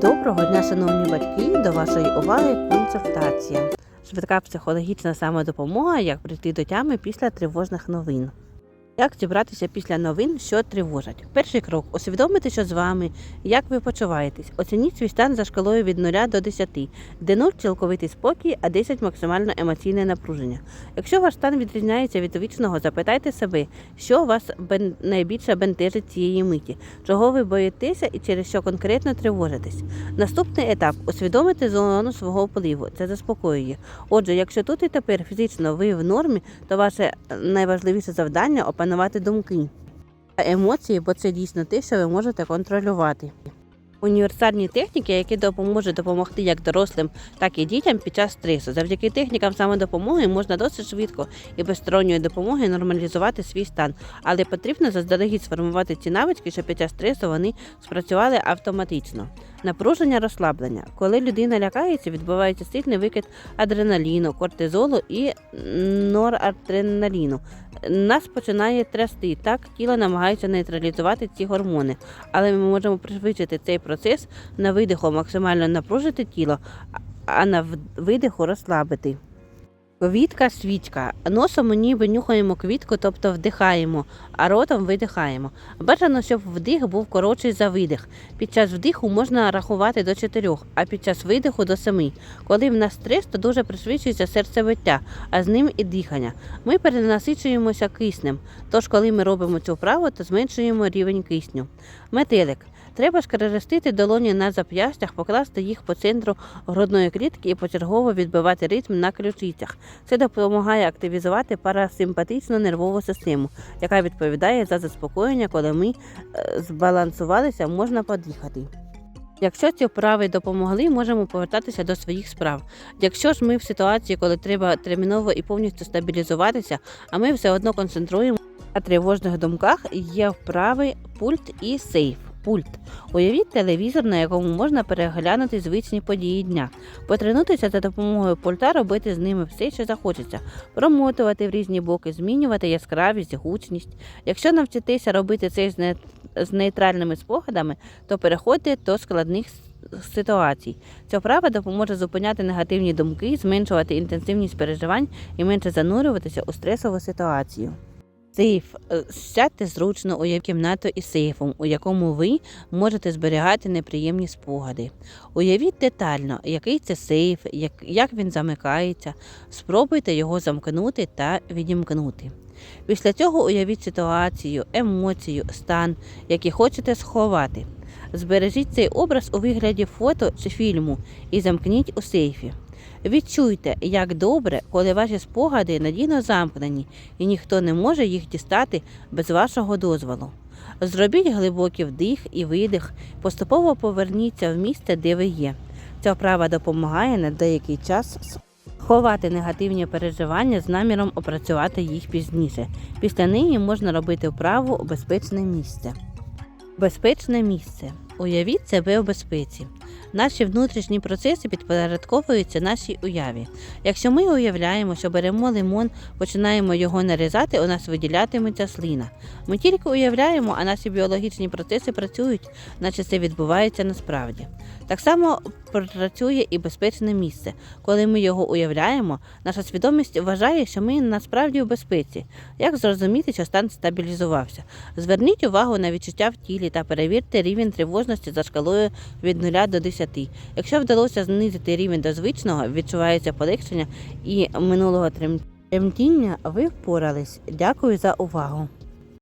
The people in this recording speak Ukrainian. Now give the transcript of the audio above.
Доброго дня, шановні батьки! До вашої уваги консультація. Швидка психологічна самодопомога, як прийти до тями після тривожних новин. Як зібратися після новин, що тривожать? Перший крок усвідомити, що з вами, як ви почуваєтесь. Оцініть свій стан за шкалою від 0 до 10, де 0 – цілковитий спокій, а 10 – максимально емоційне напруження. Якщо ваш стан відрізняється від вічного, запитайте себе, що вас найбільше бентежить цієї миті, чого ви боїтеся і через що конкретно тривожитесь. Наступний етап усвідомити зону свого впливу. Це заспокоює. Отже, якщо тут і тепер фізично ви в нормі, то ваше е, найважливіше завдання опанувати думки та емоції, бо це дійсно те, що ви можете контролювати. Універсальні техніки, які допоможуть допомогти як дорослим, так і дітям під час стресу. Завдяки технікам самодопомоги можна досить швидко і без сторонньої допомоги нормалізувати свій стан, але потрібно заздалегідь сформувати ці навички, щоб під час стресу вони спрацювали автоматично. Напруження розслаблення. Коли людина лякається, відбувається сильний викид адреналіну, кортизолу і норадреналіну. Нас починає трясти. Так тіло намагається нейтралізувати ці гормони, але ми можемо пришвидшити цей процес на видиху, максимально напружити тіло, а на видиху розслабити. Квітка, свічка. Носом ніби нюхаємо квітку, тобто вдихаємо, а ротом видихаємо. Бажано, щоб вдих був коротший за видих. Під час вдиху можна рахувати до 4, а під час видиху до 7. Коли в нас стрес, то дуже пришвидшується серцебиття, а з ним і дихання. Ми перенасичуємося киснем. Тож, коли ми робимо цю вправу, то зменшуємо рівень кисню. Метелик. Треба скрестити долоні на зап'ястях, покласти їх по центру грудної клітки і почергово відбивати ритм на ключицях. Це допомагає активізувати парасимпатичну нервову систему, яка відповідає за заспокоєння, коли ми е, збалансувалися, можна подихати. Якщо ці вправи допомогли, можемо повертатися до своїх справ. Якщо ж ми в ситуації, коли треба терміново і повністю стабілізуватися, а ми все одно концентруємо на тривожних думках, є вправи пульт і сейф. Пульт. Уявіть телевізор, на якому можна переглянути звичні події дня. Потренуйтеся за допомогою пульта, робити з ними все, що захочеться, промотувати в різні боки, змінювати яскравість, гучність. Якщо навчитеся робити це з, не... з нейтральними спогадами, то переходьте до складних ситуацій. Ця вправа допоможе зупиняти негативні думки, зменшувати інтенсивність переживань і менше занурюватися у стресову ситуацію. Сейф. Е, Сядьте зручно у кімнату із сейфом, у якому ви можете зберігати неприємні спогади. Уявіть детально, який це сейф, як, як він замикається. Спробуйте його замкнути та відімкнути. Після цього уявіть ситуацію, емоцію, стан, який хочете сховати. Збережіть цей образ у вигляді фото чи фільму і замкніть у сейфі. Відчуйте, як добре, коли ваші спогади надійно замкнені, і ніхто не може їх дістати без вашого дозволу. Зробіть глибокий вдих і видих, поступово поверніться в місце, де ви є. Ця вправа допомагає на деякий час ховати негативні переживання з наміром опрацювати їх пізніше. Після неї можна робити вправу у безпечне місце. Безпечне місце. Уявіть себе в безпеці. Наші внутрішні процеси підпорядковуються нашій уяві. Якщо ми уявляємо, що беремо лимон, починаємо його нарізати, у нас виділятиметься слина. Ми тільки уявляємо, а наші біологічні процеси працюють, наче це відбувається насправді. Так само працює і безпечне місце. Коли ми його уявляємо, наша свідомість вважає, що ми насправді в безпеці. Як зрозуміти, що стан стабілізувався? Зверніть увагу на відчуття в тілі та перевірте рівень тривожності за шкалою від 0 до 10. Якщо вдалося знизити рівень до звичного, відчувається полегшення і минулого трем- тремтіння, ви впорались. Дякую за увагу.